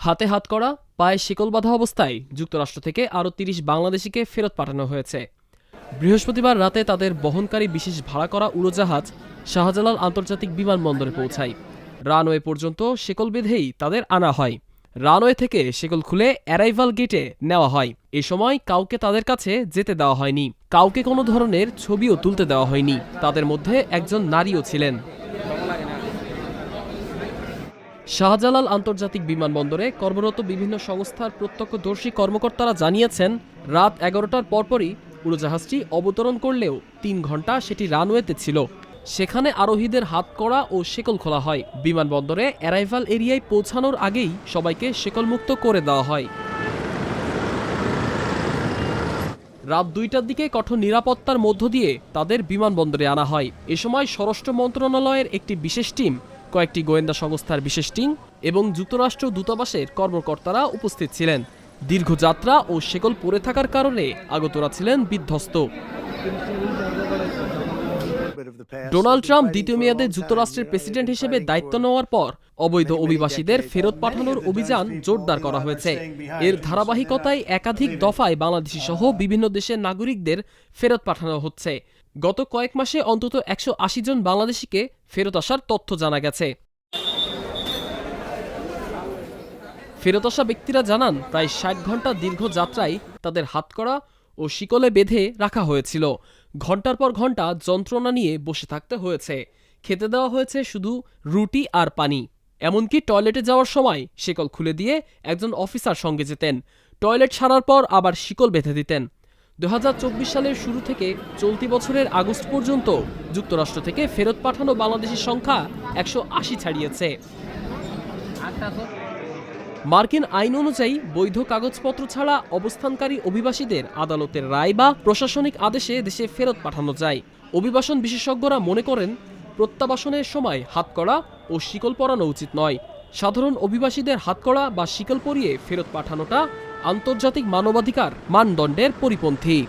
হাতে হাত করা, পায়ে শিকল বাঁধা অবস্থায় যুক্তরাষ্ট্র থেকে আরও তিরিশ বাংলাদেশিকে ফেরত পাঠানো হয়েছে। বৃহস্পতিবার রাতে তাদের বহনকারী বিশেষ ভাড়া করা উড়োজাহাজ শাহজালাল আন্তর্জাতিক বিমানবন্দরে পৌঁছায়। রানওয়ে পর্যন্ত শিকল বেঁধেই তাদের আনা হয়। রানওয়ে থেকে শিকল খুলে অ্যারাইভাল গেটে নেওয়া হয়। এ সময় কাউকে তাদের কাছে যেতে দেওয়া হয়নি। কাউকে কোনো ধরনের ছবিও তুলতে দেওয়া হয়নি। তাদের মধ্যে একজন নারীও ছিলেন। শাহজালাল আন্তর্জাতিক বিমানবন্দরে কর্মরত বিভিন্ন সংস্থার প্রত্যক্ষদর্শী কর্মকর্তারা জানিয়েছেন, রাত এগারোটার পরপরই উড়োজাহাজটি অবতরণ করলেও তিন ঘণ্টা সেটি রানওয়েতে ছিল। সেখানে আরোহীদের হাত করা ও শেকল খোলা হয়। বিমানবন্দরে অ্যারাইভাল এরিয়ায় পৌঁছানোর আগেই সবাইকে শেকলমুক্ত করে দেওয়া হয়। রাত দুইটার দিকে কঠোর নিরাপত্তার মধ্য দিয়ে তাদের বিমানবন্দরে আনা হয়। এ সময় স্বরাষ্ট্র মন্ত্রণালয়ের একটি বিশেষ টিম কয়েকটি গোয়েন্দা সংস্থার বিশেষ টিম এবং যুক্তরাষ্ট্র দূতাবাসের কর্মকর্তারা উপস্থিত ছিলেন। দীর্ঘ যাত্রা ও শেকল পড়ে থাকার কারণে আগতরা ছিলেন বিধ্বস্ত। ডোনাল্ড ট্রাম্প দ্বিতীয় মেয়াদে যুক্তরাষ্ট্রের প্রেসিডেন্ট হিসেবে দায়িত্ব নেওয়ার পর অবৈধ অভিবাসীদের ফেরত পাঠানোর অভিযান জোরদার করা হয়েছে। এর ধারাবাহিকতায় একাধিক দফায় বাংলাদেশি সহ বিভিন্ন দেশের নাগরিকদের ফেরত পাঠানো হচ্ছে। গত কয়েক মাসে অন্তত একশো আশি জন বাংলাদেশিকে ফেরত আসার তথ্য জানা গেছে। ফেরত আসা ব্যক্তিরা জানান, প্রায় ষাট ঘণ্টা দীর্ঘ যাত্রায় তাদের হাতকড়া ও শিকলে বেঁধে রাখা হয়েছিল। ঘণ্টার পর ঘণ্টা যন্ত্রণা নিয়ে বসে থাকতে হয়েছে। খেতে দেওয়া হয়েছে শুধু রুটি আর পানি। এমনকি টয়লেটে যাওয়ার সময় শিকল খুলে দিয়ে একজন অফিসার সঙ্গে যেতেন। টয়লেট সারার পর আবার শিকল বেঁধে দিতেন। দু সালের শুরু থেকে চলতি বছরের আগস্ট পর্যন্ত যুক্তরাষ্ট্র থেকে ফেরত পাঠানো বাংলাদেশের সংখ্যা একশো আশি ছাড়িয়েছে। মার্কিন আইন অনুযায়ী বৈধ কাগজপত্র ছাড়া অবস্থানকারী অভিবাসীদের আদালতের রায় বা প্রশাসনিক আদেশে দেশে ফেরত পাঠানো যায়। অভিবাসন বিশেষজ্ঞরা মনে করেন, প্রত্যাবাসনের সময় হাতকড়া ও শিকল পরানো উচিত নয়। সাধারণ অভিবাসীদের হাতকড়া বা শিকল পরিয়ে ফেরত পাঠানোটা আন্তর্জাতিক মানবাধিকার মানদণ্ডের পরিপন্থী।